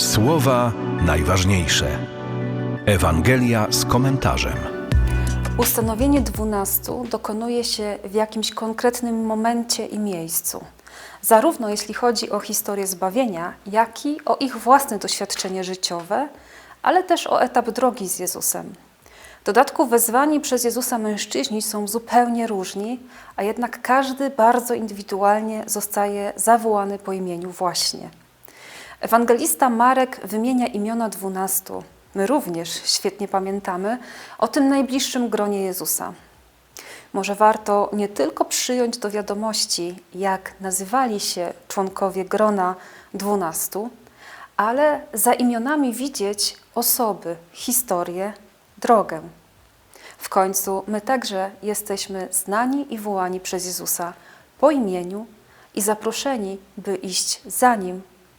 Słowa najważniejsze. Ewangelia z komentarzem. Ustanowienie dwunastu dokonuje się w jakimś konkretnym momencie i miejscu. Zarówno jeśli chodzi o historię zbawienia, jak i o ich własne doświadczenie życiowe, ale też o etap drogi z Jezusem. W dodatku wezwani przez Jezusa mężczyźni są zupełnie różni, a jednak każdy bardzo indywidualnie zostaje zawołany po imieniu właśnie. Ewangelista Marek wymienia imiona dwunastu. My również świetnie pamiętamy o tym najbliższym gronie Jezusa. Może warto nie tylko przyjąć do wiadomości, jak nazywali się członkowie grona dwunastu, ale za imionami widzieć osoby, historię, drogę. W końcu my także jesteśmy znani i wołani przez Jezusa po imieniu i zaproszeni, by iść za Nim